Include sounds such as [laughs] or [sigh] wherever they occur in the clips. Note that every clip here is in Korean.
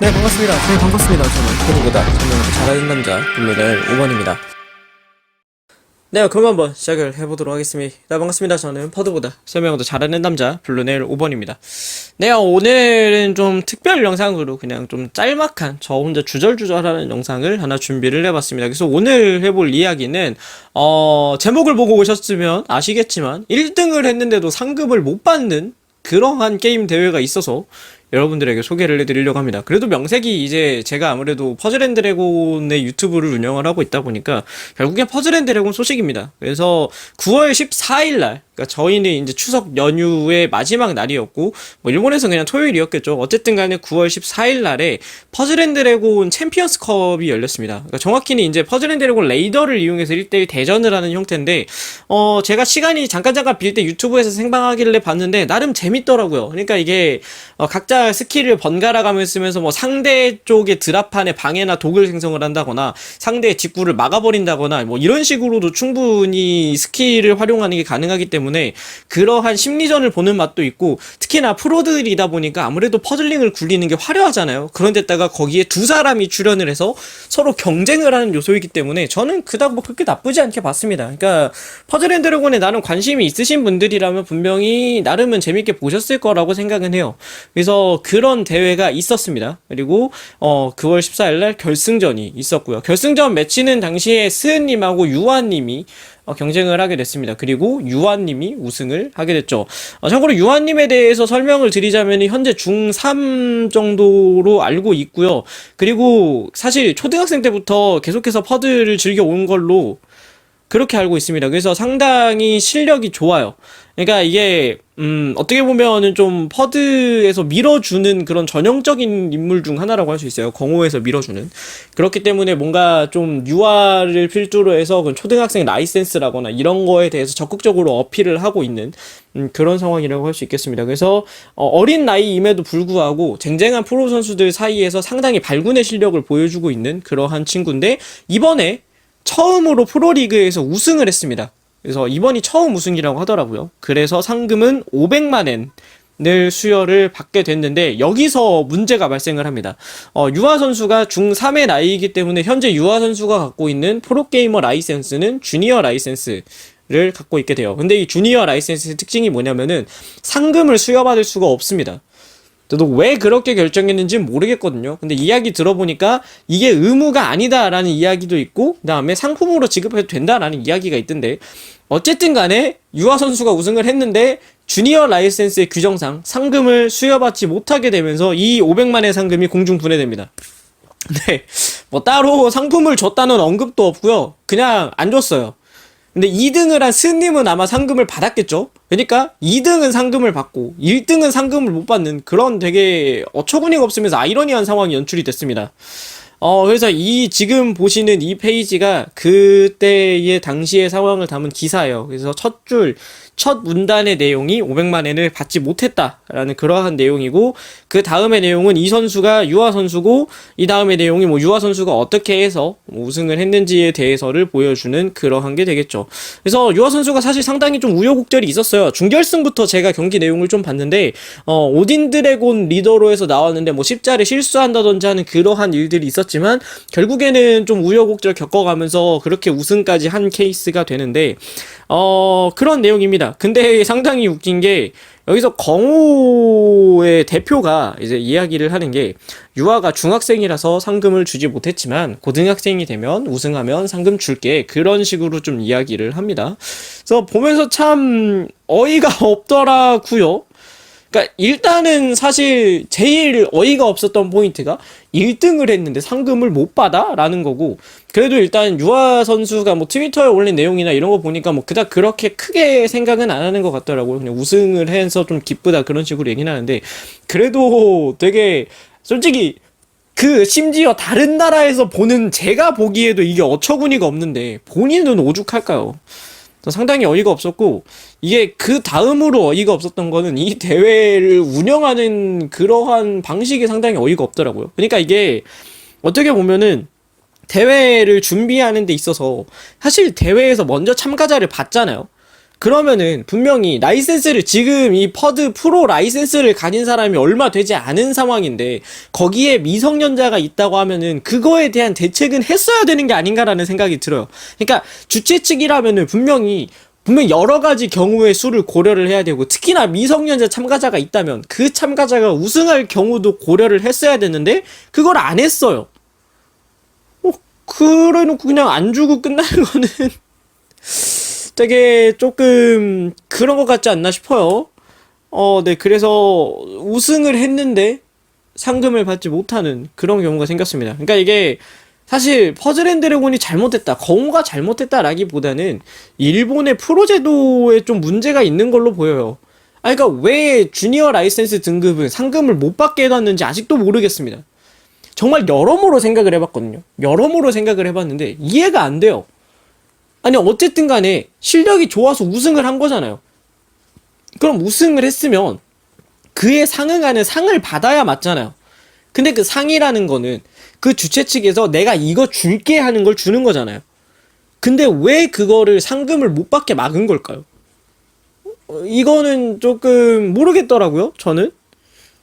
네 반갑습니다. 네 반갑습니다. 저는 포르보다 저는 잘하는 남자 블루델 5번입니다. 네 그럼 한번 시작을 해보도록 하겠습니다. 네 반갑습니다. 저는 퍼드보다 설명도 잘하는 남자 블루넬 5번입니다. 네 오늘은 좀 특별 영상으로 그냥 좀 짤막한 저 혼자 주절주절하는 영상을 하나 준비를 해봤습니다. 그래서 오늘 해볼 이야기는 어 제목을 보고 오셨으면 아시겠지만 1등을 했는데도 상급을 못 받는 그러한 게임 대회가 있어서 여러분들에게 소개를 해드리려고 합니다. 그래도 명색이 이제 제가 아무래도 퍼즐앤 드래곤의 유튜브를 운영을 하고 있다 보니까 결국엔 퍼즐앤 드래곤 소식입니다. 그래서 9월 14일 날, 그러니까 저희는 이제 추석 연휴의 마지막 날이었고, 뭐 일본에서 그냥 토요일이었겠죠. 어쨌든 간에 9월 14일 날에 퍼즐앤 드래곤 챔피언스컵이 열렸습니다. 그러니까 정확히는 이제 퍼즐앤 드래곤 레이더를 이용해서 1대1 대전을 하는 형태인데, 어, 제가 시간이 잠깐 잠깐 빌 때 유튜브에서 생방하길래 봤는데, 나름 재밌더라고요. 그러니까 이게, 어, 각자 스킬을 번갈아 가며 쓰면서 뭐 상대 쪽의 드랍판에 방해나 독을 생성을 한다거나, 상대의 직구를 막아버린다거나, 뭐 이런 식으로도 충분히 스킬을 활용하는 게 가능하기 때문에, 그러한 심리전을 보는 맛도 있고, 특히나 프로들이다 보니까 아무래도 퍼즐링을 굴리는 게 화려하잖아요. 그런데다가 거기에 두 사람이 출연을 해서 서로 경쟁을 하는 요소이기 때문에 저는 그닥 뭐 그렇게 나쁘지 않게 봤습니다. 그러니까 퍼즐 앤 드래곤에 나름 관심이 있으신 분들이라면 분명히 나름은 재밌게 보셨을 거라고 생각은 해요. 그래서 그런 대회가 있었습니다. 그리고 어 9월 14일 날 결승전이 있었고요. 결승전 매치는 당시에 스은님하고 유아님이 어, 경쟁을 하게 됐습니다. 그리고 유한님이 우승을 하게 됐죠. 어, 참고로 유한님에 대해서 설명을 드리자면 현재 중3 정도로 알고 있고요. 그리고 사실 초등학생 때부터 계속해서 퍼드를 즐겨 온 걸로 그렇게 알고 있습니다. 그래서 상당히 실력이 좋아요. 그러니까 이게 음, 어떻게 보면은 좀 퍼드에서 밀어주는 그런 전형적인 인물 중 하나라고 할 수 있어요. 공호에서 밀어주는. 그렇기 때문에 뭔가 좀 유아를 필두로 해서 그 초등학생 라이센스라거나 이런 거에 대해서 적극적으로 어필을 하고 있는 음, 그런 상황이라고 할 수 있겠습니다. 그래서 어, 린 나이임에도 불구하고 쟁쟁한 프로 선수들 사이에서 상당히 발군의 실력을 보여주고 있는 그러한 친구인데 이번에 처음으로 프로리그에서 우승을 했습니다. 그래서 이번이 처음 우승이라고 하더라고요. 그래서 상금은 500만 엔을 수여를 받게 됐는데 여기서 문제가 발생을 합니다. 어, 유아 선수가 중3의 나이이기 때문에 현재 유아 선수가 갖고 있는 프로게이머 라이센스는 주니어 라이센스 를 갖고 있게 돼요. 근데 이 주니어 라이센스의 특징이 뭐냐면은 상금을 수여받을 수가 없습니다. 저도 왜 그렇게 결정했는지는 모르겠거든요. 근데 이야기 들어보니까 이게 의무가 아니다라는 이야기도 있고, 그 다음에 상품으로 지급해도 된다라는 이야기가 있던데, 어쨌든 간에 유아 선수가 우승을 했는데, 주니어 라이센스의 규정상 상금을 수여받지 못하게 되면서 이 500만의 상금이 공중 분해됩니다. [laughs] 네. 뭐 따로 상품을 줬다는 언급도 없고요. 그냥 안 줬어요. 근데 2등을 한 스님은 아마 상금을 받았겠죠? 그러니까 2등은 상금을 받고 1등은 상금을 못 받는 그런 되게 어처구니가 없으면서 아이러니한 상황이 연출이 됐습니다. 어, 그래서 이 지금 보시는 이 페이지가 그때의 당시의 상황을 담은 기사예요. 그래서 첫 줄, 첫 문단의 내용이 500만 엔을 받지 못했다라는 그러한 내용이고 그 다음의 내용은 이 선수가 유아 선수고 이 다음의 내용이 뭐 유아 선수가 어떻게 해서 뭐 우승을 했는지에 대해서를 보여주는 그러한 게 되겠죠. 그래서 유아 선수가 사실 상당히 좀 우여곡절이 있었어요. 중결승부터 제가 경기 내용을 좀 봤는데 어, 오딘 드래곤 리더로 해서 나왔는데 뭐 십자를 실수한다든지 하는 그러한 일들이 있었지만 결국에는 좀 우여곡절 겪어가면서 그렇게 우승까지 한 케이스가 되는데 어, 그런 내용입니다. 근데 상당히 웃긴 게, 여기서 정호의 대표가 이제 이야기를 하는 게, 유아가 중학생이라서 상금을 주지 못했지만, 고등학생이 되면 우승하면 상금 줄게. 그런 식으로 좀 이야기를 합니다. 그래서 보면서 참 어이가 [laughs] 없더라고요. 그러니까 일단은 사실 제일 어이가 없었던 포인트가 1등을 했는데 상금을 못 받아라는 거고 그래도 일단 유아 선수가 뭐 트위터에 올린 내용이나 이런 거 보니까 뭐 그닥 그렇게 크게 생각은 안 하는 것 같더라고요. 그냥 우승을 해서 좀 기쁘다 그런 식으로 얘기는 하는데 그래도 되게 솔직히 그 심지어 다른 나라에서 보는 제가 보기에도 이게 어처구니가 없는데 본인은 오죽할까요? 상당히 어이가 없었고 이게 그 다음으로 어이가 없었던 거는 이 대회를 운영하는 그러한 방식이 상당히 어이가 없더라고요. 그러니까 이게 어떻게 보면은 대회를 준비하는 데 있어서 사실 대회에서 먼저 참가자를 받잖아요. 그러면은 분명히 라이센스를 지금 이 퍼드 프로 라이센스를 가진 사람이 얼마 되지 않은 상황인데 거기에 미성년자가 있다고 하면은 그거에 대한 대책은 했어야 되는 게 아닌가라는 생각이 들어요. 그러니까 주최 측이라면은 분명히 분명 여러 가지 경우의 수를 고려를 해야 되고 특히나 미성년자 참가자가 있다면 그 참가자가 우승할 경우도 고려를 했어야 되는데 그걸 안 했어요. 어, 그래 놓고 그냥 안 주고 끝나는 거는 [laughs] 되게 조금 그런 것 같지 않나 싶어요. 어, 네, 그래서 우승을 했는데 상금을 받지 못하는 그런 경우가 생겼습니다. 그러니까 이게 사실 퍼즐앤 드래곤이 잘못했다, 거우가 잘못했다라기보다는 일본의 프로 제도에 좀 문제가 있는 걸로 보여요. 아, 그러니까 왜 주니어 라이센스 등급은 상금을 못 받게 해놨는지 아직도 모르겠습니다. 정말 여러모로 생각을 해봤거든요. 여러모로 생각을 해봤는데 이해가 안 돼요. 아니 어쨌든 간에 실력이 좋아서 우승을 한 거잖아요. 그럼 우승을 했으면 그에 상응하는 상을 받아야 맞잖아요. 근데 그 상이라는 거는 그 주최 측에서 내가 이거 줄게 하는 걸 주는 거잖아요. 근데 왜 그거를 상금을 못 받게 막은 걸까요? 어, 이거는 조금 모르겠더라고요, 저는.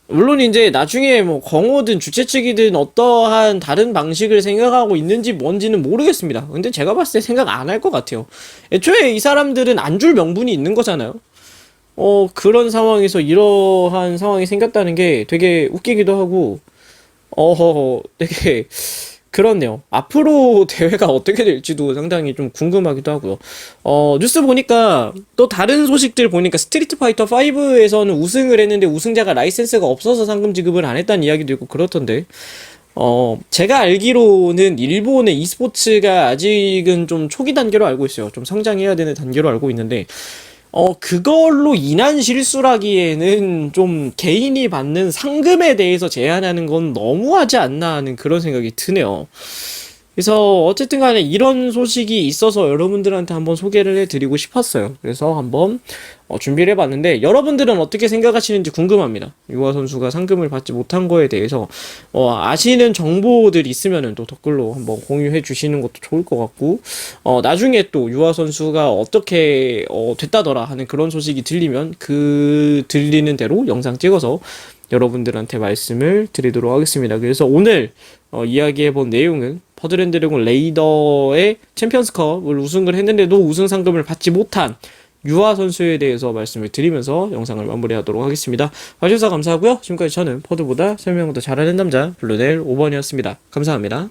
물론 이제 나중에 뭐 경호든 주최 측이든 어떠한 다른 방식을 생각하고 있는지 뭔지는 모르겠습니다. 근데 제가 봤을 때 생각 안 할 것 같아요. 애초에 이 사람들은 안 줄 명분이 있는 거잖아요. 어, 그런 상황에서 이러한 상황이 생겼다는 게 되게 웃기기도 하고, 어허, 되게 그렇네요. 앞으로 [laughs] 대회가 어떻게 될지도 상당히 좀 궁금하기도 하고요. 어, 뉴스 보니까 또 다른 소식들 보니까 스트리트 파이터 5에서는 우승을 했는데 우승자가 라이센스가 없어서 상금 지급을 안 했다는 이야기도 있고 그렇던데. 어, 제가 알기로는 일본의 e스포츠가 아직은 좀 초기 단계로 알고 있어요. 좀 성장해야 되는 단계로 알고 있는데, 어, 그걸로 인한 실수라기에는 좀 개인이 받는 상금에 대해서 제한하는 건 너무하지 않나 하는 그런 생각이 드네요. 그래서 어쨌든 간에 이런 소식이 있어서 여러분들한테 한번 소개를 해드리고 싶었어요. 그래서 한번 어, 준비를 해봤는데 여러분들은 어떻게 생각하시는지 궁금합니다. 유아 선수가 상금을 받지 못한 거에 대해서 어, 아시는 정보들 있으면은 또 댓글로 한번 공유해 주시는 것도 좋을 것 같고 어, 나중에 또 유아 선수가 어떻게 어, 됐다더라 하는 그런 소식이 들리면 그 들리는 대로 영상 찍어서 여러분들한테 말씀을 드리도록 하겠습니다. 그래서 오늘 어, 이야기해본 내용은 퍼즐앤 드래곤 레이더의 챔피언스컵을 우승을 했는데도 우승 상금을 받지 못한 유아 선수에 대해서 말씀을 드리면서 영상을 마무리하도록 하겠습니다. 봐주셔서 감사하고요. 지금까지 저는 퍼드보다 설명을 더 잘하는 남자 블루넬 5번이었습니다. 감사합니다.